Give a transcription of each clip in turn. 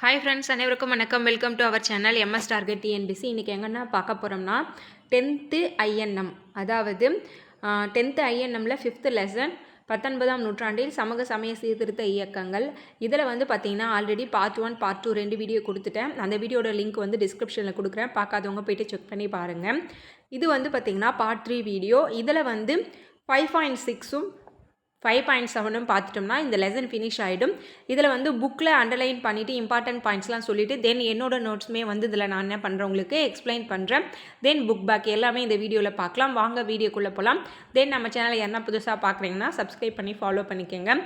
Hi friends அனைவருக்கும் வணக்கம். Welcome to our channel MS target TNPSC இன்றைக்கி எங்கன்னா பார்க்க போகிறோம்னா டென்த்து ஐஎன்எம் அதாவது டென்த்து ஐஎன்எம்மில் ஃபிஃப்த்து லெசன் பத்தொன்பதாம் நூற்றாண்டில் சமூக சமய சீர்திருத்த இயக்கங்கள். இதில் வந்து பார்த்தீங்கன்னா already part one part two ரெண்டு வீடியோ கொடுத்துட்டேன். அந்த வீடியோட லிங்க் வந்து டிஸ்கிரிப்ஷனில் கொடுக்குறேன். பார்க்காதவங்க போயிட்டு செக் பண்ணி பாருங்கள் இது வந்து பார்த்திங்கன்னா பார்ட் த்ரீ வீடியோ இதில் வந்து ஃபைவ் பாயிண்ட் சிக்ஸும் ஃபைவ் பாயிண்ட் செவனும் பார்த்துட்டோம்னா இந்த லெசன் ஃபினிஷ் ஆகிடும் இதில் வந்து புக்கில் அண்டர்லைன் பண்ணிவிட்டு இம்பார்ட்டன்ட் பாயிண்ட்ஸ்லாம் சொல்லிவிட்டு தென் என்னோட நோட்ஸுமே வந்து இதில் நான் என்ன பண்ணுறேன் உங்களுக்கு எக்ஸ்பிளைன் பண்ணுறேன் தென் புக் பேக் எல்லாமே இந்த வீடியோவில் பார்க்கலாம். வாங்க வீடியோக்குள்ளே போகலாம் தென் நம்ம சேனலை என்ன புதுசாக பார்க்குறீங்கன்னா சப்ஸ்கிரைப் பண்ணி ஃபாலோ பண்ணிக்கோங்க.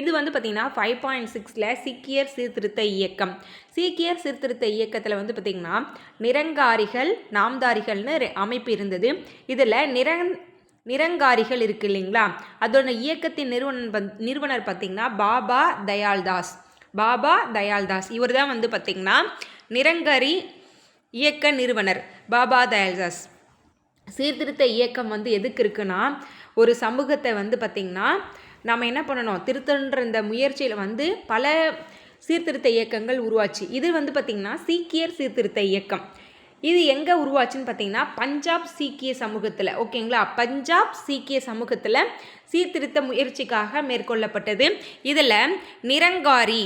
இது வந்து பார்த்திங்கன்னா ஃபைவ் பாயிண்ட் சிக்ஸில் சீக்கியர் சீர்திருத்த இயக்கம். சீக்கியர் சீர்திருத்த இயக்கத்தில் வந்து பார்த்திங்கன்னா நிரங்காரிகள் நாம்தாரிகள்னு அமைப்பு இருந்தது. இதில் நிரங் நிரங்காரிகள் இருக்கு இல்லைங்களா? அதோட இயக்கத்தின் நிறுவனர் பத்- நிறுவனர் பார்த்திங்கன்னா பாபா தயாள்தாஸ். பாபா தயாள்தாஸ். இவர் தான் வந்து பார்த்திங்கன்னா நிரங்கரி இயக்க நிறுவனர். பாபா தயாள்தாஸ். சீர்திருத்த இயக்கம் வந்து எதுக்கு இருக்குன்னா ஒரு சமூகத்தை வந்து பார்த்திங்கன்னா நம்ம என்ன பண்ணணும்? திருத்தன்ற இந்த முயற்சியில் வந்து பல சீர்திருத்த இயக்கங்கள் உருவாச்சு. இது வந்து பார்த்திங்கன்னா சீக்கியர் சீர்திருத்த இயக்கம். இது எங்கே உருவாச்சுன்னு பார்த்தீங்கன்னா பஞ்சாப் சீக்கிய சமூகத்தில் ஓகேங்களா? பஞ்சாப் சீக்கிய சமூகத்தில் சீர்திருத்த முயற்சிக்காக மேற்கொள்ளப்பட்டது. இதில் நிரங்காரி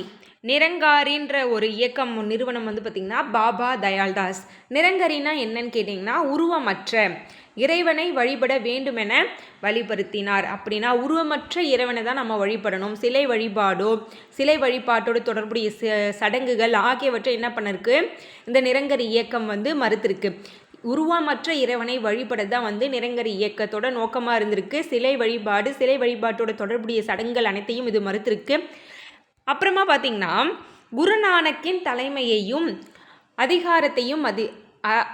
நிரங்காரின்ற ஒரு இயக்கம் நிறுவனம் வந்து பார்த்திங்கன்னா பாபா தயாள்தாஸ் நிரங்கரினா என்னன்னு கேட்டிங்கன்னா உருவமற்ற இறைவனை வழிபட வேண்டுமென வழிபடுத்தினார். அப்படின்னா உருவமற்ற இறைவனை தான் நம்ம வழிபடணும். சிலை வழிபாடோ சிலை வழிபாட்டோடு தொடர்புடைய ச- சடங்குகள் ஆகியவற்றை என்ன பண்ணிருக்கு? இந்த நிரங்கரி இயக்கம் வந்து மறுத்திருக்கு. உருவமற்ற இறைவனை வழிபட தான் வந்து நிரங்கரி இயக்கத்தோட நோக்கமாக இருந்திருக்கு. சிலை வழிபாடு சிலை வழிபாட்டோட தொடர்புடைய சடங்குகள் அனைத்தையும் இது மறுத்திருக்கு. அப்புறமா பார்த்தீங்கன்னா குருநானக்கின் தலைமையையும் அதிகாரத்தையும் மதி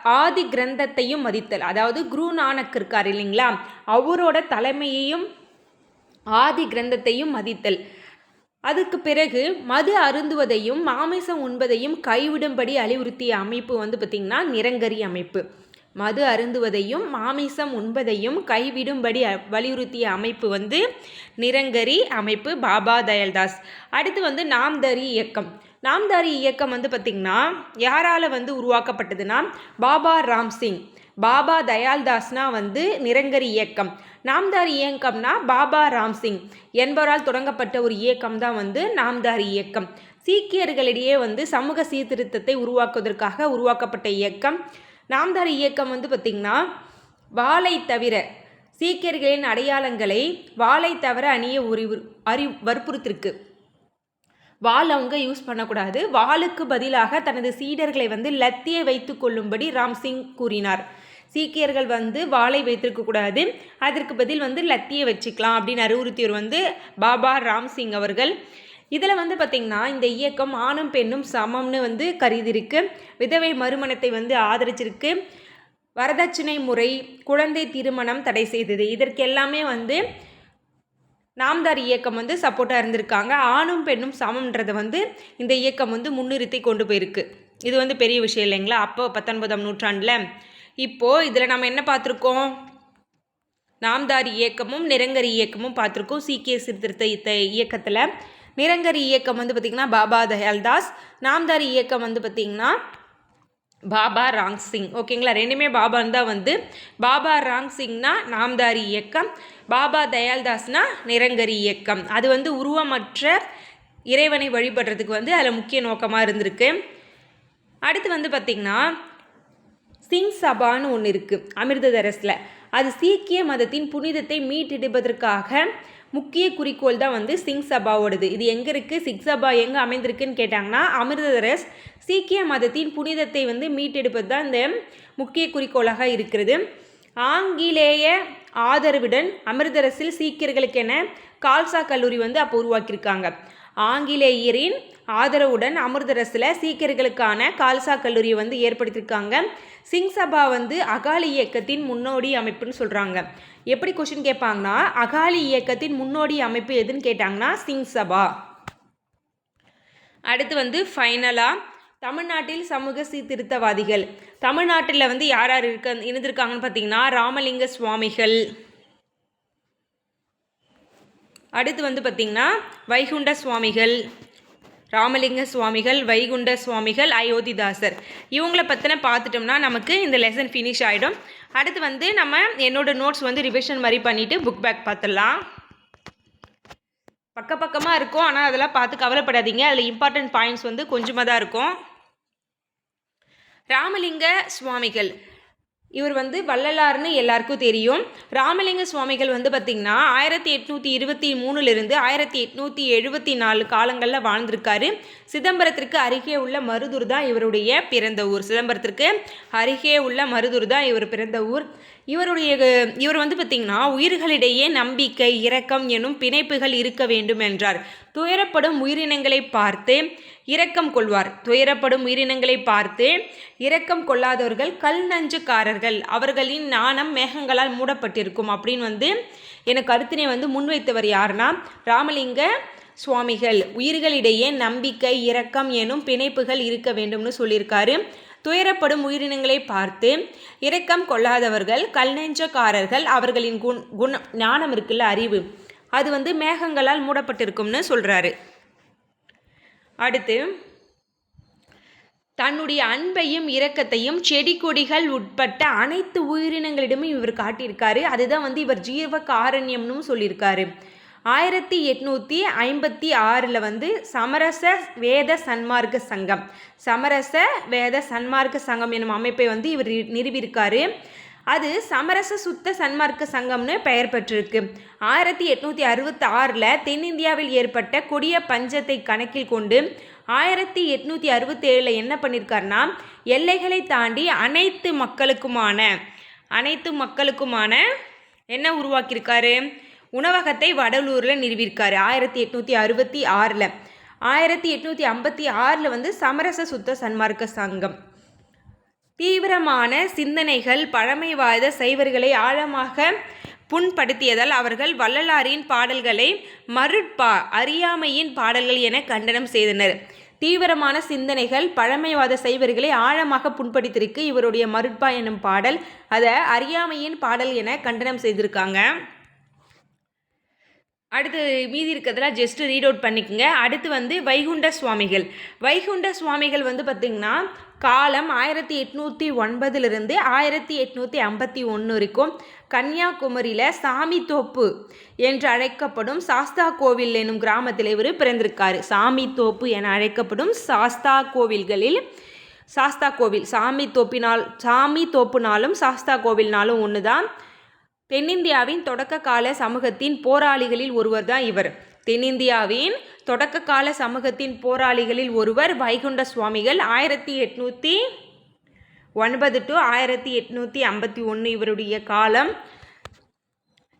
ஆதி கிரந்தத்தையும் மதித்தல். அதாவது குரு நானக் இருக்கார் இல்லைங்களா? அவரோட தலைமையையும் ஆதி கிரந்தத்தையும் மதித்தல். அதுக்கு பிறகு மது அருந்துவதையும் மாமிசம் உண்பதையும் கைவிடும்படி அறிவுறுத்திய அமைப்பு வந்து பார்த்திங்கன்னா நிரங்கரி அமைப்பு. மது அருந்துவதையும் மாமிசம் உண்பதையும் கைவிடும்படி வலியுறுத்திய அமைப்பு வந்து நிரங்கரி அமைப்பு பாபா தயாள்தாஸ் அடுத்து வந்து நாம்தரி இயக்கம். நாம்தாரி இயக்கம் வந்து பார்த்திங்கன்னா யாரால் வந்து உருவாக்கப்பட்டதுன்னா பாபா ராம் சிங். பாபா தயாள்தாஸ்னா வந்து நிரங்கரி இயக்கம். நாம்தார் இயக்கம்னா பாபா ராம் சிங். என்பவரால் தொடங்கப்பட்ட ஒரு இயக்கம் தான் வந்து நாம்தாரி இயக்கம். சீக்கியர்களிடையே வந்து சமூக சீர்திருத்தத்தை உருவாக்குவதற்காக உருவாக்கப்பட்ட இயக்கம். நாம்தாரி இயக்கம் வந்து பார்த்திங்கன்னா வாளை தவிர சீக்கியர்களின் அடையாளங்களை வாளை தவிர அணிய உரி அறி வற்புறுத்திருக்கு. வாள் அவங்க யூஸ் பண்ணக்கூடாது. வாளுக்கு பதிலாக தனது சீடர்களை வந்து லத்தியை வைத்து கொள்ளும்படி ராம்சிங் கூறினார். சீக்கியர்கள் வந்து வாளை வைத்திருக்க கூடாது. அதற்கு பதில் வந்து லத்தியை வச்சுக்கலாம் அப்படின்னு அறிவுறுத்தியவர் வந்து பாபா ராம்சிங் அவர்கள். இதில் வந்து பார்த்திங்கன்னா இந்த இயக்கம் ஆணும் பெண்ணும் சமம்னு வந்து கருதியிருக்கு. விதவை மறுமணத்தை வந்து ஆதரிச்சிருக்கு. வரதட்சணை முறை குழந்தை திருமணம் தடை செய்தது. இதற்கு எல்லாமே வந்து நாம்தார் இயக்கம் வந்து சப்போர்ட்டாக இருந்திருக்காங்க. ஆணும் பெண்ணும் சமம்ன்றதை வந்து இந்த இயக்கம் வந்து முன்னிறுத்தி கொண்டு போயிருக்கு. இது வந்து பெரிய விஷயம் இல்லைங்களா? அப்போ பத்தொன்பதாம் நூற்றாண்டில். இப்போது இதில் நம்ம என்ன பார்த்துருக்கோம்? நாம்தாரி இயக்கமும் நிரங்கரி இயக்கமும் பார்த்துருக்கோம். சீக்கிய சீர்திருத்த இயக்கத்தில். நிரங்கரி இயக்கம் வந்து பார்த்திங்கன்னா பாபா தயால்தாஸ். நாம்தாரி இயக்கம் வந்து பார்த்திங்கன்னா பாபா ராங் சிங். ஓகேங்களா ரெண்டுமே பாபான்னு தான் வந்து. பாபா ராங் சிங்னா நாம்தாரி இயக்கம். பாபா தயால்தாஸ்னா நிரங்கரி இயக்கம். அது வந்து உருவமற்ற இறைவனை வழிபடுறதுக்கு வந்து அதில் முக்கிய நோக்கமாக இருந்திருக்கு. அடுத்து வந்து பார்த்திங்கன்னா சிங் சபான்னு ஒன்று இருக்குது அமிர்ததரஸில். அது சீக்கிய மதத்தின் புனிதத்தை மீட்டெடுப்பதற்காக முக்கிய குறிக்கோள் தான் வந்து சிங் சபாவோடது. இது எங்கே இருக்குது சிங் சபா எங்கே அமைந்திருக்குன்னு கேட்டாங்கன்னா அமிர்ததரஸ் சீக்கிய மதத்தின் புனிதத்தை வந்து மீட்டெடுப்பது தான் இந்த முக்கிய குறிக்கோளாக இருக்கிறது. ஆங்கிலேய ஆதரவுடன் அமிர்தரசில் சீக்கியர்களுக்கென கால்சா கல்லூரி வந்து அப்போ உருவாக்கியிருக்காங்க. ஆங்கிலேயரின் ஆதரவுடன் அமிர்தரஸில் சீக்கியர்களுக்கான கால்சா கல்லூரியை வந்து ஏற்படுத்தியிருக்காங்க. சிங் சபா வந்து அகாலி இயக்கத்தின் முன்னோடி அமைப்புன்னு சொல்கிறாங்க எப்படி கொஷின் கேட்பாங்கன்னா அகாலி இயக்கத்தின் முன்னோடி அமைப்பு எதுன்னு கேட்டாங்கன்னா சிங் சபா. அடுத்து வந்து ஃபைனலாக தமிழ்நாட்டில் சமூக சீர்திருத்தவாதிகள். தமிழ்நாட்டில் வந்து யார் யார் இருக்க இருந்திருக்காங்கன்னு பார்த்தீங்கன்னா ராமலிங்க சுவாமிகள். அடுத்து வந்து பார்த்திங்கன்னா வைகுண்ட சுவாமிகள். ராமலிங்க சுவாமிகள் வைகுண்ட சுவாமிகள் அயோத்திதாசர். இவங்கள பற்றின பார்த்துட்டோம்னா நமக்கு இந்த லெசன் ஃபினிஷ் ஆகிடும் அடுத்து வந்து நம்ம என்னோடய நோட்ஸ் வந்து ரிவிஷன் மாதிரி பண்ணிவிட்டு புக் பேக் பார்த்துடலாம். பக்க பக்கமாக இருக்கும் ஆனால் அதெல்லாம் பார்த்து கவலைப்படாதீங்க. அதில் இம்பார்ட்டன்ட் பாயிண்ட்ஸ் வந்து கொஞ்சமாக தான் இருக்கும். ராமலிங்க சுவாமிகள் இவர் வந்து வள்ளலார்னு எல்லாருக்கும் தெரியும். ராமலிங்க சுவாமிகள் வந்து பார்த்திங்கன்னா ஆயிரத்தி எட்நூற்றி இருபத்தி மூணுலேருந்து ஆயிரத்தி எட்நூற்றி எழுபத்தி நாலு காலங்களில் வாழ்ந்திருக்காரு. சிதம்பரத்திற்கு அருகே உள்ள மருதூர் தான் இவருடைய பிறந்த ஊர். சிதம்பரத்திற்கு அருகே உள்ள மருதூர் தான் இவர் பிறந்த ஊர். இவருடைய இவர் வந்து பார்த்திங்கன்னா உயிர்களிடையே நம்பிக்கை இரக்கம் எனும் பிணைப்புகள் இருக்க வேண்டும் என்றார். துயரப்படும் உயிரினங்களை பார்த்து இரக்கம் கொள்வார். துயரப்படும் உயிரினங்களை பார்த்து இரக்கம் கொள்ளாதவர்கள் கல் நஞ்சுக்காரர்கள். அவர்களின் நாணம் மேகங்களால் மூடப்பட்டிருக்கும். அப்படின்னு வந்து எனக்கு கருத்தினை வந்து முன்வைத்தவர் யாருன்னா ராமலிங்க சுவாமிகள். உயிர்களிடையே நம்பிக்கை இரக்கம் எனும் பிணைப்புகள் இருக்க வேண்டும்னு சொல்லியிருக்காரு. துயரப்படும் உயிரினங்களை பார்த்து இரக்கம் கொள்ளாதவர்கள் கல்நெஞ்சக்காரர்கள் அவர்களின் குண் குணம் ஞானம் இருக்குல்ல அறிவு. அது வந்து மேகங்களால் மூடப்பட்டிருக்கும்னு சொல்கிறாரு அடுத்து தன்னுடைய அன்பையும் இரக்கத்தையும் செடி கொடிகள் உட்பட்ட அனைத்து உயிரினங்களிடமும் இவர் காட்டியிருக்காரு. அதுதான் வந்து இவர் ஜீவ காரண்யம்னு சொல்லியிருக்காரு. ஆயிரத்தி எட்நூற்றி ஐம்பத்தி ஆறில் வந்து சமரச வேத சன்மார்க்க சங்கம் சமரச வேத சன்மார்க்க சங்கம் என்னும் அமைப்பை வந்து இவர் நிறுவியிருக்காரு. அது சமரச சுத்த சன்மார்க்க சங்கம்னு பெயர் பெற்றிருக்கு. ஆயிரத்தி எட்நூற்றி அறுபத்தி ஆறில் தென்னிந்தியாவில் ஏற்பட்ட கொடிய பஞ்சத்தை கணக்கில் கொண்டு ஆயிரத்தி எட்நூற்றி அறுபத்தேழில் என்ன பண்ணியிருக்காருனா எல்லைகளை தாண்டி அனைத்து மக்களுக்குமான அனைத்து மக்களுக்குமான என்ன உருவாக்கியிருக்காரு? உணவகத்தை வடலூரில் நிறுவியிருக்காரு. ஆயிரத்தி எட்நூற்றி அறுபத்தி ஆறில். ஆயிரத்தி எட்நூற்றி ஐம்பத்தி ஆறில் வந்து சமரச சுத்த சன்மார்க்க சங்கம். தீவிரமான சிந்தனைகள் பழமைவாத சைவர்களை ஆழமாக புண்படுத்தியதால் அவர்கள் வள்ளலாரின் பாடல்களை மருட்பா அறியாமையின் பாடல்கள் என கண்டனம் செய்தனர். தீவிரமான சிந்தனைகள் பழமைவாத சைவர்களை ஆழமாக புண்படுத்தியிருக்கு இவருடைய மருட்பா எனும் பாடல். அதை அறியாமையின் பாடல் என கண்டனம் செய்திருக்காங்க. அடுத்து மீதி இருக்கிறதுலாம் ஜஸ்ட் ரீட் அவுட் பண்ணிக்கோங்க. அடுத்து வந்து வைகுண்ட சுவாமிகள். வைகுண்ட சுவாமிகள் வந்து பார்த்திங்கன்னா காலம் ஆயிரத்தி எட்நூற்றி ஒன்பதுலேருந்து ஆயிரத்தி எட்நூற்றி ஐம்பத்தி ஒன்று வரைக்கும் கன்னியாகுமரியில் சாமி தோப்பு என்று அழைக்கப்படும் சாஸ்தா கோவில் எனும் கிராமத்தில் இவர் பிறந்திருக்காரு. சாமி தோப்பு என அழைக்கப்படும் சாஸ்தா கோவில்களில் சாஸ்தா கோவில் சாமி தோப்பினால் சாமி தோப்புனாலும் சாஸ்தா கோவில்னாலும் ஒன்று தான் தென்னிந்தியாவின் தொடக்க கால சமூகத்தின் போராளிகளில் ஒருவர் தான் இவர். தென்னிந்தியாவின் தொடக்க கால சமூகத்தின் போராளிகளில் ஒருவர் வைகுண்ட சுவாமிகள். ஆயிரத்தி எட்நூற்றி ஒன்பது டு ஆயிரத்தி எட்நூற்றி ஐம்பத்தி ஒன்று இவருடைய காலம்.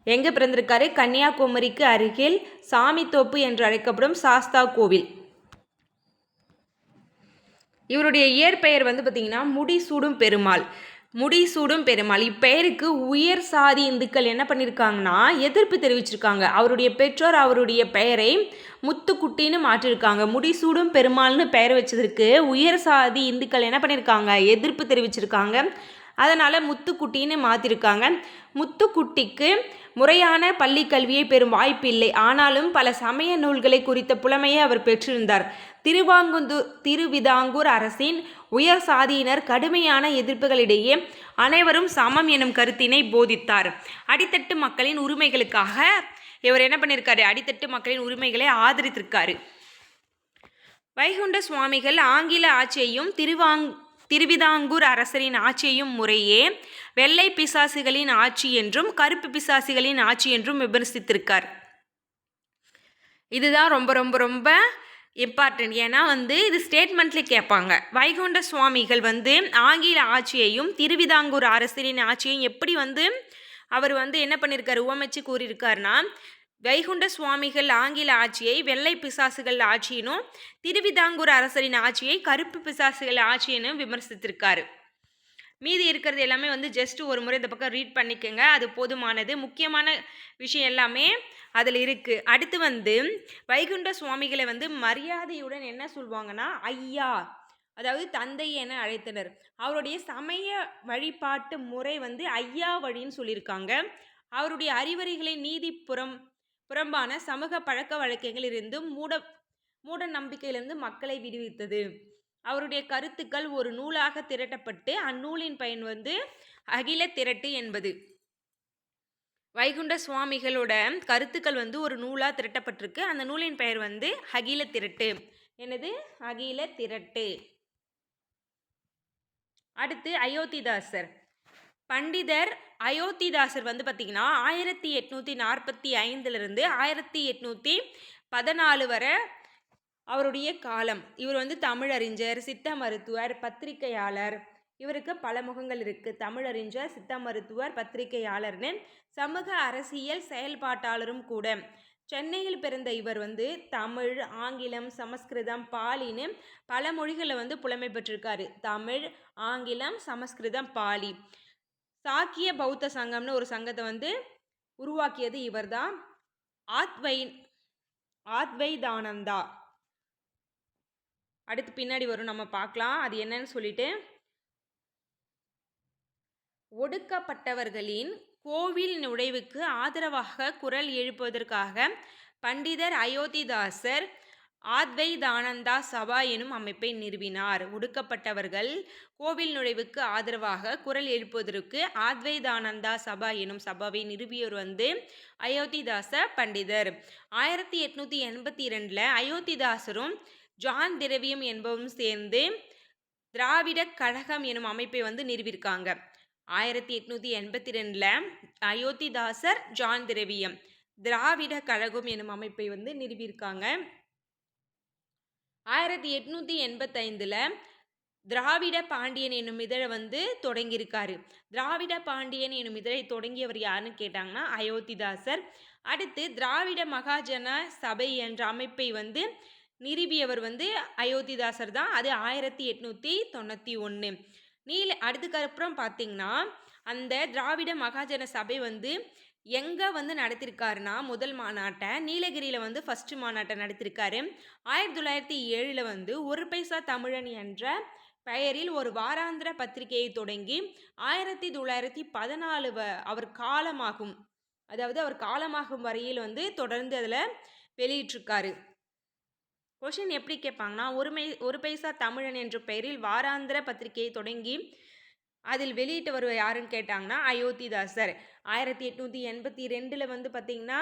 எங்கே பிறந்திருக்காரு? கன்னியாகுமரிக்கு அருகில் சாமித்தோப்பு என்று அழைக்கப்படும் சாஸ்தா கோவில். இவருடைய இயற்பெயர் வந்து பார்த்திங்கன்னா முடிசூடும் பெருமாள் முடிசூடும் பெருமாள். இப்பெயருக்கு உயர் சாதி இந்துக்கள் என்ன பண்ணியிருக்காங்கன்னா எதிர்ப்பு தெரிவிச்சிருக்காங்க. அவருடைய பெற்றோர் அவருடைய பெயரை முத்துக்குட்டின்னு மாற்றிருக்காங்க. முடிசூடும் பெருமாள்னு பெயர் வச்சதற்கு உயர் சாதி இந்துக்கள் என்ன பண்ணியிருக்காங்க எதிர்ப்பு தெரிவிச்சிருக்காங்க. அதனால் முத்துக்குட்டின்னு மாற்றிருக்காங்க முத்துக்குட்டிக்கு முறையான பள்ளி கல்வியை பெறும் வாய்ப்பு இல்லை ஆனாலும் பல சமய நூல்களை குறித்த புலமையை அவர் பெற்றிருந்தார். திருவாங்குந்து திருவிதாங்கூர் அரசின் உயர் சாதியினர் கடுமையான எதிர்ப்புகளிடையே அனைவரும் சமம் எனும் கருத்தினை போதித்தார். அடித்தட்டு மக்களின் உரிமைகளுக்காக இவர் என்ன பண்ணியிருக்காரு அடித்தட்டு மக்களின் உரிமைகளை ஆதரித்திருக்காரு. வைகுண்ட சுவாமிகள் ஆங்கில ஆட்சியையும் திருவாங் திருவிதாங்கூர் அரசரின் ஆட்சியையும் முறையே வெள்ளை பிசாசுகளின் ஆட்சி என்றும் கருப்பு பிசாசுகளின் ஆட்சி என்றும் விமர்சித்திருக்கார். இதுதான் ரொம்ப ரொம்ப ரொம்ப இம்பார்ட்டன்ட் ஏன்னா வந்து இது ஸ்டேட்மெண்ட்லேயே கேட்பாங்க. வைகுண்ட சுவாமிகள் வந்து ஆங்கில ஆட்சியையும் திருவிதாங்கூர் அரசரின் ஆட்சியையும் எப்படி வந்து அவர் வந்து என்ன பண்ணியிருக்காரு உவமைச்சு கூறியிருக்காருனா வைகுண்ட சுவாமிகள் ஆங்கில ஆட்சியை வெள்ளை பிசாசுகள் ஆட்சியினும் திருவிதாங்கூர் அரசரின் ஆட்சியை கருப்பு பிசாசுகள் ஆட்சியினும் விமர்சித்திருக்காரு. மீதி இருக்கிறது எல்லாமே வந்து ஜஸ்ட் ஒரு முறை இந்த பக்கம் ரீட் பண்ணிக்கோங்க. அது போதுமானது. முக்கியமான விஷயம் எல்லாமே அதில் இருக்குது அடுத்து வந்து வைகுண்ட சுவாமிகளை வந்து மரியாதையுடன் என்ன சொல்லுவாங்கன்னா ஐயா அதாவது தந்தை என அழைத்தனர். அவருடைய சமய வழிபாட்டு முறை வந்து ஐயா வழின்னு சொல்லியிருக்காங்க. அவருடைய அறிவுரைகளை நீதிப்புறம் புறம்பான சமூக பழக்க வழக்கங்களிலிருந்தும் மூட மூட நம்பிக்கையிலிருந்து மக்களை விடுவித்தது. அவருடைய கருத்துக்கள் ஒரு நூலாக திரட்டப்பட்டு அந்நூலின் பயன் வந்து அகில திரட்டு என்பது. வைகுண்ட சுவாமிகளோட கருத்துக்கள் வந்து ஒரு நூலாக திரட்டப்பட்டிருக்கு. அந்த நூலின் பெயர் வந்து அகில திரட்டு. எனது அகில திரட்டு. அடுத்து அயோத்திதாசர். பண்டிதர் அயோத்திதாசர் வந்து பார்த்திங்கன்னா ஆயிரத்தி எட்நூற்றி நாற்பத்தி ஐந்துலேருந்து ஆயிரத்தி எட்நூற்றி பதினாலு வரை அவருடைய காலம். இவர் வந்து தமிழறிஞர் சித்த மருத்துவர் பத்திரிகையாளர். இவருக்கு பல முகங்கள் இருக்குது தமிழறிஞர் சித்த மருத்துவர் பத்திரிகையாளர்னு சமூக அரசியல் செயல்பாட்டாளரும் கூட. சென்னையில் பிறந்த இவர் வந்து தமிழ் ஆங்கிலம் சமஸ்கிருதம் பாலின்னு பல மொழிகளில் வந்து புலமை பெற்றிருக்காரு. தமிழ் ஆங்கிலம் சமஸ்கிருதம் பாலி. சாக்கிய பௌத்த சங்கம்னு ஒரு சங்கத்தை வந்து உருவாக்கியது இவர்தான். ஆத்வை ஆத்வைதானந்தா. அடுத்து பின்னாடி வரும் நம்ம பார்க்கலாம். அது என்னன்னு சொல்லிட்டு ஒடுக்கப்பட்டவர்களின் கோவில் நுழைவுக்கு ஆதரவாக குரல் எழுப்புவதற்காக பண்டிதர் அயோத்திதாசர் ஆத்வைதானந்தா சபா எனும் அமைப்பை நிறுவினார். ஒடுக்கப்பட்டவர்கள் கோவில் நுழைவுக்கு ஆதரவாக குரல் எழுப்புவதற்கு ஆத்வைதானந்தா சபா எனும் சபாவை நிறுவியோர் வந்து அயோத்திதாச பண்டிதர். ஆயிரத்தி எட்நூற்றி எண்பத்தி ரெண்டில் அயோத்திதாசரும் ஜான் திரவியம் என்பவரும் சேர்ந்து திராவிட கழகம் எனும் அமைப்பை வந்து நிறுவியிருக்காங்க. ஆயிரத்தி எட்நூற்றி எண்பத்தி ரெண்டில் அயோத்திதாசர் ஜான் திரவியம் திராவிட கழகம் எனும் அமைப்பை வந்து நிறுவியிருக்காங்க. ஆயிரத்தி எட்நூற்றி எண்பத்தைந்தில் திராவிட பாண்டியன் என்னும் இதழை வந்து தொடங்கியிருக்காரு. திராவிட பாண்டியன் என்னும் இதழை தொடங்கியவர் யாருன்னு கேட்டாங்கன்னா அயோத்திதாசர். அடுத்து திராவிட மகாஜன சபை என்ற அமைப்பை வந்து நிரூபியவர் வந்து அயோத்திதாசர் தான். அது ஆயிரத்தி எட்நூற்றி தொண்ணூற்றி ஒன்று நீல அடுத்துக்கப்புறம் பார்த்தீங்கன்னா அந்த திராவிட மகாஜன சபை வந்து எங்கே வந்து நடத்திருக்காருன்னா முதல் மாநாட்டை நீலகிரியில் வந்து ஃபஸ்ட்டு மாநாட்டை நடத்திருக்காரு. ஆயிரத்தி தொள்ளாயிரத்தி ஏழில் வந்து ஒரு பைசா தமிழன் என்ற பெயரில் ஒரு வாராந்திர பத்திரிகையை தொடங்கி ஆயிரத்தி தொள்ளாயிரத்தி பதினாலு வ அவர் காலமாகும் அதாவது அவர் காலமாகும் வரையில் வந்து தொடர்ந்து அதில் வெளியிட்டிருக்காரு. கொஷின் எப்படி கேட்பாங்கன்னா ஒருமை ஒரு பைசா தமிழன் என்ற பெயரில் வாராந்திர பத்திரிகையை தொடங்கி அதில் வெளியிட்டு வருவ யாருன்னு கேட்டாங்கன்னா அயோத்திதாசர். ஆயிரத்தி எட்நூற்றி எண்பத்தி ரெண்டில் வந்து பார்த்திங்கன்னா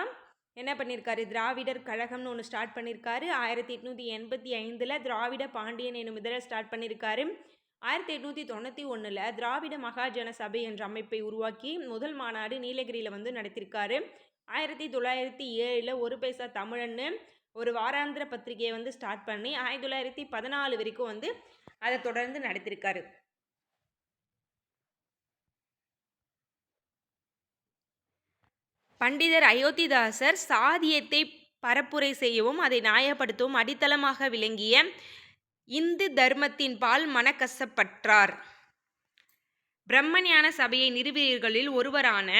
என்ன பண்ணியிருக்காரு திராவிடர் கழகம்னு ஒன்று ஸ்டார்ட் பண்ணியிருக்காரு ஆயிரத்தி எட்நூற்றி எண்பத்தி ஐந்தில் திராவிட பாண்டியன் என்னும் இதழை ஸ்டார்ட் பண்ணியிருக்காரு ஆயிரத்தி எட்நூற்றி தொண்ணூற்றி ஒன்றில் திராவிட மகாஜன சபை என்ற அமைப்பை உருவாக்கி முதல் மாநாடு நீலகிரியில் வந்து நடத்தியிருக்காரு ஆயிரத்தி தொள்ளாயிரத்தி ஏழில் ஒரு பைசா தமிழன்னு ஒரு வாராந்திர பத்திரிகையை வந்து ஸ்டார்ட் பண்ணி ஆயிரத்தி தொள்ளாயிரத்தி பதினாலு வரைக்கும் வந்து அதை தொடர்ந்து நடத்தியிருக்காரு பண்டிதர் அயோத்திதாசர் சாதியத்தை பரப்புரை செய்யவும் அதை நியாயப்படுத்தவும் அடித்தளமாக விளங்கிய இந்து தர்மத்தின் பால் மனக்கசப்பற்றார். பிரம்மஞான சபையை நிறுவியர்களில் ஒருவரான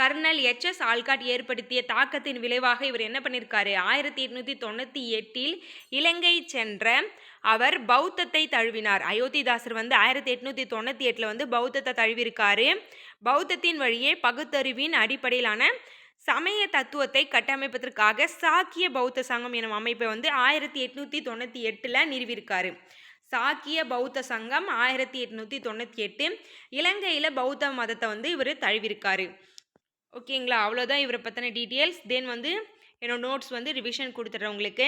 கர்னல் எச். எஸ். ஆல்காட் ஏற்படுத்திய தாக்கத்தின் விளைவாக இவர் என்ன பண்ணியிருக்காரு ஆயிரத்தி எட்நூற்றி தொண்ணூற்றி எட்டில் இலங்கை சென்ற அவர் பௌத்தத்தை தழுவினார். அயோத்திதாசர் வந்து ஆயிரத்தி எட்நூற்றி தொண்ணூற்றி எட்டில் வந்து பௌத்தத்தை தழுவிருக்காரு பௌத்தத்தின் வழியே பகுத்தறிவின் அடிப்படையிலான சமய தத்துவத்தை கட்டமைப்பதற்காக சாக்கிய பௌத்த சங்கம் எனும் அமைப்பை வந்து ஆயிரத்தி எட்நூற்றி தொண்ணூற்றி எட்டில் நிறுவியிருக்காரு. சாக்கிய பௌத்த சங்கம் ஆயிரத்தி எட்நூற்றி தொண்ணூற்றி எட்டு. இலங்கையில் பௌத்த மதத்தை வந்து இவர் தழுவிருக்காரு ஓகேங்களா? அவ்வளோதான் இவரை பற்றின டீட்டெயில்ஸ். தென் வந்து என்னோடய நோட்ஸ் வந்து ரிவிஷன் கொடுத்துட்றேன் உங்களுக்கு.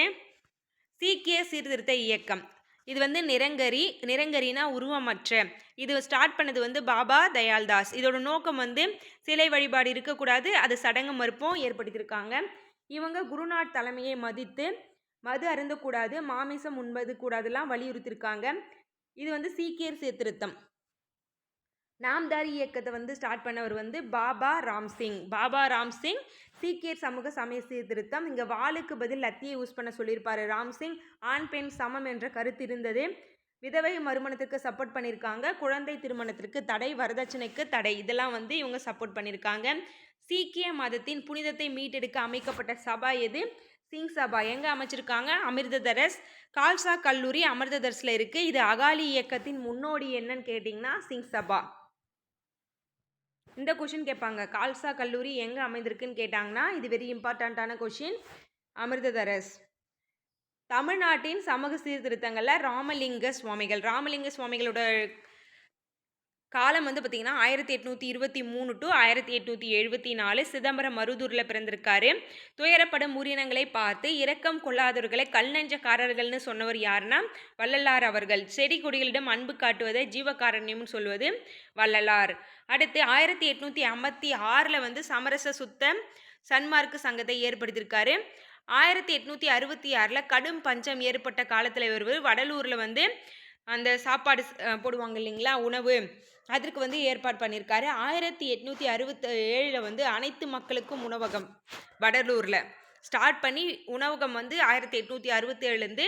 சீக்கிய சீர்திருத்த இயக்கம். இது வந்து நிரங்கரி நிரங்கரினா உருவமற்ற. இது ஸ்டார்ட் பண்ணது வந்து பாபா தயால்தாஸ். இதோட நோக்கம் வந்து சிலை வழிபாடு இருக்கக்கூடாது அது சடங்கு மறுப்பும் ஏற்படுத்தியிருக்காங்க. இவங்க குருநாட் தலைமையை மதித்து மது அருந்தக்கூடாது மாமிசம் உண்பது கூடாதுலாம் வலியுறுத்தியிருக்காங்க இது வந்து சீக்கியர் சீர்திருத்தம். நாம்தாரி இயக்கத்தை வந்து ஸ்டார்ட் பண்ணவர் வந்து பாபா ராம்சிங். பாபா ராம்சிங் சீக்கியர் சமூக சமய சீர்திருத்தம். இங்கே வாளுக்கு பதில் லத்தியை யூஸ் பண்ண சொல்லியிருப்பாரு ராம்சிங். ஆண் பெண் சமம் என்ற கருத்து இருந்தது. விதவை மறுமணத்திற்கு சப்போர்ட் பண்ணியிருக்காங்க. குழந்தை திருமணத்திற்கு தடை வரதட்சணைக்கு தடை. இதெல்லாம் வந்து இவங்க சப்போர்ட் பண்ணியிருக்காங்க. சீக்கிய மதத்தின் புனிதத்தை மீட்டெடுக்க அமைக்கப்பட்ட சபா எது? சிங் சபா எங்கே அமைச்சிருக்காங்க? அமிர்ததரஸ் கால்சா கல்லூரி அமிர்ததரஸில் இருக்குது இது அகாலி இயக்கத்தின் முன்னோடி என்னன்னு கேட்டிங்கன்னா சிங் சபா. இந்த கொஷின் கேட்பாங்க. கால்சா கல்லூரி எங்கே அமைந்திருக்குன்னு கேட்டாங்கன்னா இது வெரி இம்பார்ட்டண்ட்டான கொஷின் அமிர்ததரஸ் தமிழ்நாட்டின் சமூக சீர்திருத்தங்களில் ராமலிங்க சுவாமிகள். ராமலிங்க சுவாமிகளோட காலம் வந்து பார்த்திங்கன்னா ஆயிரத்தி எட்நூற்றி இருபத்தி மூணு டு ஆயிரத்தி எட்நூற்றி எழுபத்தி நாலு சிதம்பரம் மருதூரில் பிறந்திருக்காரு. துயரப்படும் உயிரினங்களை பார்த்து இரக்கம் கொள்ளாதவர்களை கல் நெஞ்சக்காரர்கள்னு சொன்னவர் யாருன்னா வள்ளலார் அவர்கள். செடி கொடிகளிடம் அன்பு காட்டுவதை ஜீவகாரண்யம்னு சொல்வது வள்ளலார். அடுத்து ஆயிரத்தி எட்நூற்றி ஐம்பத்தி ஆறில் வந்து சமரச சுத்த சன்மார்க்கு சங்கத்தை ஏற்படுத்தியிருக்காரு. ஆயிரத்தி எட்நூற்றி அறுபத்தி ஆறில் கடும் பஞ்சம் ஏற்பட்ட காலத்தில் இவர் வடலூரில் வந்து அந்த சாப்பாடு போடுவாங்க இல்லைங்களா உணவு. அதற்கு வந்து ஏற்பாடு பண்ணியிருக்காரு ஆயிரத்தி எட்நூற்றி அறுபத்தி ஏழில் வந்து அனைத்து மக்களுக்கும் உணவகம் வடலூரில் ஸ்டார்ட் பண்ணி உணவகம் வந்து ஆயிரத்தி எட்நூற்றி அறுபத்தேழுலேருந்து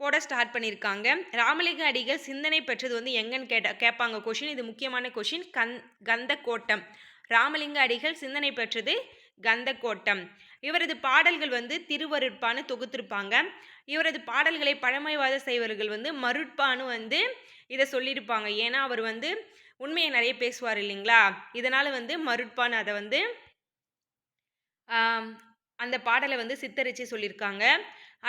போட ஸ்டார்ட் பண்ணியிருக்காங்க ராமலிங்க அடிகள் சிந்தனை பெற்றது வந்து எங்கன்னு கேட்ட கேட்பாங்க கொஷின் இது முக்கியமான கொஷின் கந் கந்த கோட்டம் ராமலிங்க அடிகள் சிந்தனை பெற்றது கந்த கோட்டம் இவரது பாடல்கள் வந்து திருவருட்பான்னு தொகுத்திருப்பாங்க. இவரது பாடல்களை பழமைவாத செய்வர்கள் வந்து மருட்பான்னு வந்து இதை சொல்லியிருப்பாங்க. ஏன்னா அவர் வந்து உண்மையை நிறைய பேசுவார் இல்லைங்களா? இதனால் வந்து மருட்பான்னு அதை வந்து அந்த பாடலை வந்து சித்தரித்து சொல்லியிருக்காங்க.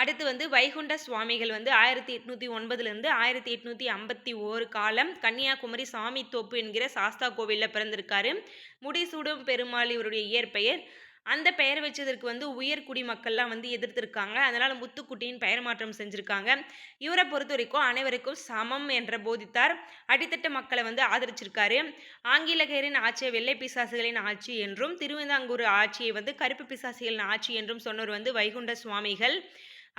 அடுத்து வந்து வைகுண்ட சுவாமிகள் வந்து ஆயிரத்தி எட்நூற்றி ஒன்பதுலேருந்து ஆயிரத்தி எட்நூற்றி ஐம்பத்தி ஓரு காலம் கன்னியாகுமரி சாமி தோப்பு என்கிற சாஸ்தா கோவிலில் பிறந்திருக்காரு. முடிசூடும் பெருமாள் இவருடைய இயற்பெயர். அந்த பெயர் வச்சதற்கு வந்து உயர் குடிமக்கள்லாம் வந்து எதிர்த்திருக்காங்க. அதனால் முத்துக்குட்டியின் பெயர் மாற்றம் செஞ்சுருக்காங்க. இவரை பொறுத்த வரைக்கும் அனைவருக்கும் சமம் என்ற போதித்தார். அடித்தட்ட மக்களை வந்து ஆதரிச்சிருக்காரு. ஆங்கிலகரின் ஆட்சியை வெள்ளை பிசாசுகளின் ஆட்சி என்றும் திருவிதாங்கூர் ஆட்சியை வந்து கருப்பு பிசாசிகளின் ஆட்சி என்றும் சொன்னவர் வந்து வைகுண்ட சுவாமிகள்.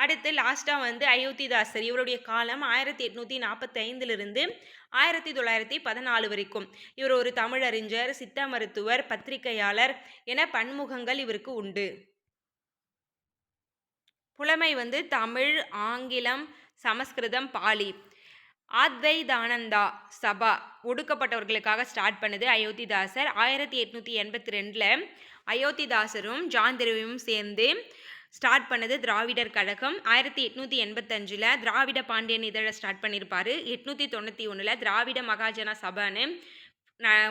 அடுத்து லாஸ்ட்டாக வந்து அயோத்திதாசர். இவருடைய காலம் ஆயிரத்தி எட்நூற்றி நாற்பத்தைந்திலிருந்து ஆயிரத்தி தொள்ளாயிரத்தி பதினாலு வரைக்கும். இவர் ஒரு தமிழறிஞர் சித்த மருத்துவர் பத்திரிகையாளர் என பன்முகங்கள் இவருக்கு உண்டு. புலமை வந்து தமிழ் ஆங்கிலம் சமஸ்கிருதம் பாலி. ஆத்வைதானந்தா சபா ஒடுக்கப்பட்டவர்களுக்காக ஸ்டார்ட் பண்ணுது அயோத்திதாசர். ஆயிரத்தி எட்நூற்றி எண்பத்தி ரெண்டில் அயோத்திதாசரும் ஜான் சேர்ந்து ஸ்டார்ட் பண்ணது திராவிடர் கழகம். ஆயிரத்தி எட்நூற்றி எண்பத்தஞ்சில் திராவிட பாண்டியன் இதழை ஸ்டார்ட் பண்ணியிருப்பார் எட்நூற்றி தொண்ணூற்றி ஒன்றில் திராவிட மகாஜன சபான்னு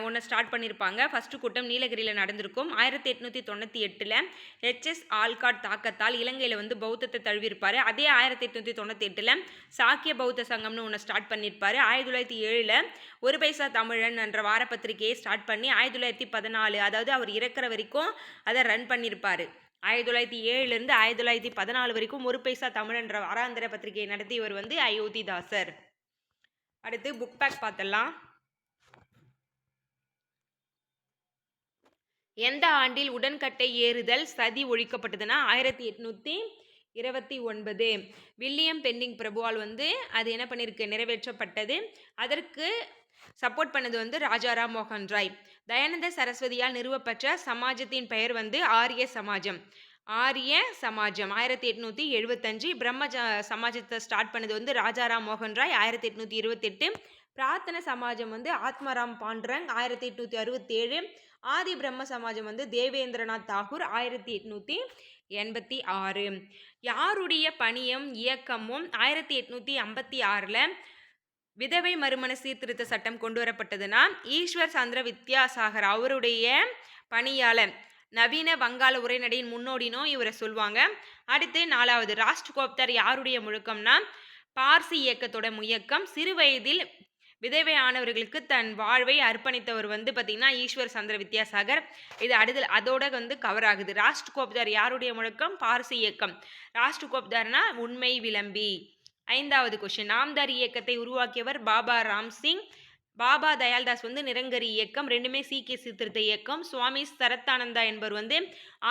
ஒன்று ஸ்டார்ட் பண்ணியிருப்பாங்க ஃபஸ்ட்டு கூட்டம் நீலகிரியில் நடந்திருக்கும். ஆயிரத்தி எட்நூற்றி தொண்ணூற்றி எட்டில் ஹெச்எஸ் ஆல்காட் தாக்கத்தால் இலங்கையில் வந்து பௌத்தத்தை தழுவியிருப்பார். அதே ஆயிரத்தி எட்நூற்றி தொண்ணூற்றி எட்டில் சாக்கிய பௌத்த சங்கம்னு ஒன்று ஸ்டார்ட் பண்ணியிருப்பார் ஆயிரத்தி தொள்ளாயிரத்தி ஏழில் ஒரு பைசா தமிழன் என்ற வாரப்பத்திரிகையை ஸ்டார்ட் பண்ணி ஆயிரத்தி தொள்ளாயிரத்தி பதினாலு அதாவது அவர் இறக்குற வரைக்கும் அதை ரன் பண்ணியிருப்பார் ஆயிரத்தி தொள்ளாயிரத்தி ஏழுலேருந்து ஆயிரத்தி தொள்ளாயிரத்தி பதினாலு வரைக்கும் ஒரு பைசா தமிழன்ற வாராந்திர பத்திரிகையை நடத்தியவர் வந்து அயோத்திதாசர். அடுத்து புக் பேக் பார்த்தலாம் எந்த ஆண்டில் உடன்கட்டை ஏறுதல் சதி ஒழிக்கப்பட்டதுன்னா ஆயிரத்தி எட்நூற்றி இருபத்தி ஒன்பது. வில்லியம் பெண்டிங் பிரபுவால் வந்து அது என்ன பண்ணியிருக்கு நிறைவேற்றப்பட்டது. அதற்கு சப்போர்ட் பண்ணது வந்து ராஜாராம் மோகன் ராய். தயானந்த சரஸ்வதியால் நிறுவப்பட்ட சமாஜத்தின் பெயர் வந்து ஆரிய சமாஜம். ஆரிய சமாஜம். ஆயிரத்தி எட்நூற்றி எழுபத்தஞ்சு பிரம்ம சமாஜத்தை ஸ்டார்ட் பண்ணது வந்து ராஜாராம் மோகன் ராய். ஆயிரத்தி எட்நூற்றி இருபத்தெட்டு பிரார்த்தன சமாஜம் வந்து ஆத்மராம் பாண்டரங். ஆயிரத்தி எட்நூற்றி அறுபத்தேழு ஆதி பிரம்ம சமாஜம் வந்து தேவேந்திரநாத் தாகூர். ஆயிரத்தி எட்நூற்றி எண்பத்தி ஆறு. யாருடைய பணியும் இயக்கமும் ஆயிரத்தி எட்நூற்றி ஐம்பத்தி ஆறில் விதவை மறுமண சீர்திருத்த சட்டம் கொண்டு வரப்பட்டதுன்னா ஈஸ்வர் சந்திர வித்யாசாகர் அவருடைய பணியாளர் நவீன வங்காள உரைநடையின் முன்னோடினோ இவரை சொல்லுவாங்க அடுத்து நாலாவது ராஷ்டிரகோப்தர் யாருடைய முழக்கம்னா பார்சி இயக்கத்தோட முயக்கம் சிறு வயதில் விதவையானவர்களுக்கு தன் வாழ்வை அர்ப்பணித்தவர் வந்து பார்த்திங்கன்னா ஈஸ்வர் சந்திர வித்யாசாகர். இது அடுதல் அதோட வந்து கவர் ஆகுது. ராஷ்டிரகோப்தார் யாருடைய முழக்கம்? பார்சி இயக்கம். ராஷ்டிரகோப்தார்னா உண்மை விளம்பி. ஐந்தாவது கொஷின் நாம்தார் இயக்கத்தை உருவாக்கியவர் பாபா ராம்சிங். பாபா தயால்தாஸ் வந்து நிரங்கரி இயக்கம். ரெண்டுமே சீக்கிய சீர்திருத்த இயக்கம். சுவாமி சரத்தானந்தா என்பவர் வந்து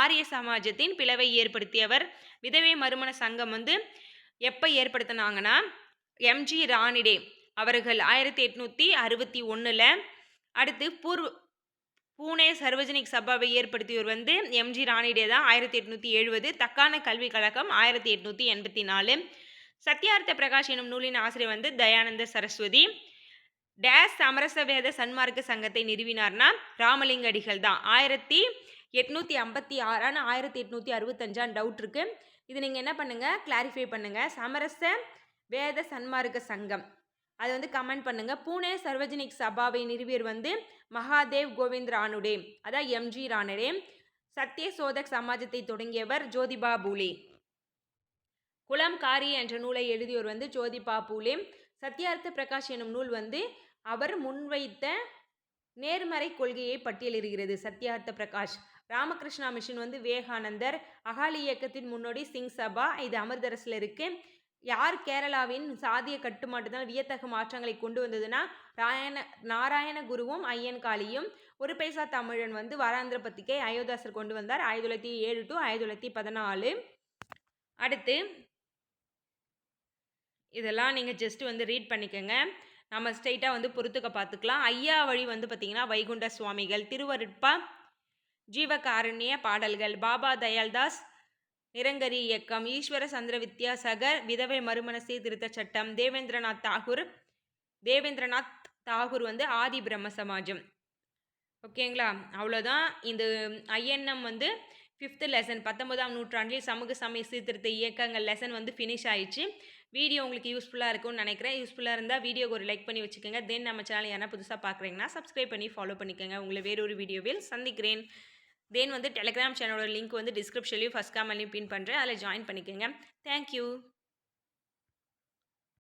ஆரிய சமாஜத்தின் பிளவை ஏற்படுத்தியவர். விதவை மறுமண சங்கம் வந்து எப்போ ஏற்படுத்தினாங்கன்னா எம்ஜி ராணிடே. அவர்கள் ஆயிரத்தி எட்நூற்றி அறுபத்தி ஒன்றில் அடுத்து பூர்வ பூனே சர்வஜனிக் சபாவை ஏற்படுத்தியவர் வந்து எம்ஜி ராணிடே தான் ஆயிரத்தி எட்நூற்றி எழுபது தக்கான கல்விக் கழகம் ஆயிரத்தி எட்நூற்றி எண்பத்தி நாலு. சத்யார்த்த பிரகாஷ் எனும் நூலின் ஆசிரியர் வந்து தயானந்த சரஸ்வதி. டேஸ் சமரச வேத சன்மார்க்க சங்கத்தை நிறுவினார்னா ராமலிங்க அடிகள் தான். ஆயிரத்தி எட்நூற்றி ஐம்பத்தி ஆறான ஆயிரத்தி எட்நூற்றி அறுபத்தஞ்சான் டவுட் இருக்குது இது நீங்கள் என்ன பண்ணுங்கள் கிளாரிஃபை பண்ணுங்கள் சமரச வேத சன்மார்க்க சங்கம். அது வந்து கமெண்ட் பண்ணுங்கள் பூனே சர்வஜனிக் சபாவை நிறுவியர் வந்து மகாதேவ் கோவிந்த் ராணுடே அதான் எம்ஜி ராணடே சத்ய சோதக் சமாஜத்தை தொடங்கியவர் ஜோதிபா பூலே. குலம் காரி என்ற நூலை எழுதியோர் வந்து ஜோதிபா பூலே. சத்யார்த்த பிரகாஷ் எனும் நூல் வந்து அவர் முன்வைத்த நேர்மறை கொள்கையை பட்டியலிடுகிறது சத்யார்த்த பிரகாஷ். ராமகிருஷ்ணா மிஷன் வந்து விவேகானந்தர். அகாலி இயக்கத்தின் முன்னோடி சிங் சபா. இது அமிர்தரசில் இருக்குது யார் கேரளாவின் சாதிய கட்டுமாட்டத்தால் வியத்தகு மாற்றங்களை கொண்டு வந்ததுன்னா ராயண நாராயண குருவும் ஐயன் காளியும். ஒரு பைசா தமிழன் வந்து வாராந்திர பத்திரிகை அயோத்தாசர் கொண்டு வந்தார். ஆயிரத்தி தொள்ளாயிரத்தி ஏழு டு ஆயிரத்தி தொள்ளாயிரத்தி பதினாலு. அடுத்து இதெல்லாம் நீங்கள் ஜஸ்ட் வந்து ரீட் பண்ணிக்கோங்க. நம்ம ஸ்ட்ரைட்டாக வந்து பொறுத்துக்க பார்த்துக்கலாம் ஐயா வழி வந்து பார்த்திங்கன்னா வைகுண்ட சுவாமிகள் திருவருட்பா ஜீவகாருண்ய பாடல்கள் பாபா தயால்தாஸ் நிரங்கரி இயக்கம். ஈஸ்வர சந்திர வித்யாசாகர் விதவை மறுமண சீர்திருத்த சட்டம். தேவேந்திரநாத் தாகூர் தேவேந்திரநாத் தாகூர் வந்து ஆதி பிரம்ம சமாஜம். ஓகேங்களா? அவ்வளோதான் இந்த ஐஎன்எம் வந்து ஃபிஃப்த்து லெசன் பத்தொன்பதாம் நூற்றாண்டில் சமூக சமய சீர்திருத்த இயக்கங்கள் லெசன் வந்து ஃபினிஷ் ஆயிடுச்சு. வீடியோ உங்களுக்கு யூஸ்ஃபுல்லாக இருக்கும்னு நினைக்கிறேன். யூஸ்ஃபுல்லாக இருந்தால் வீடியோக்கு ஒரு லைக் பண்ணி வச்சுக்கோங்க. தென் நம்ம சேனல் யாரா புதுசாக பார்க்குறீங்கன்னா சப்ஸ்கிரைப் பண்ணி ஃபாலோ பண்ணிக்கோங்க. உங்களை வேறொரு வீடியோவில் சந்திக்கிறேன். தென் வந்து டெலிகிராம் சேனலோட லிங்க் வந்து டிஸ்கிரிப்ஷன்லையும் ஃபஸ்ட் காமெண்ட்லையும் பின் பண்ணுறேன் அதில் ஜாயின் பண்ணிக்கோங்க. தேங்க்யூ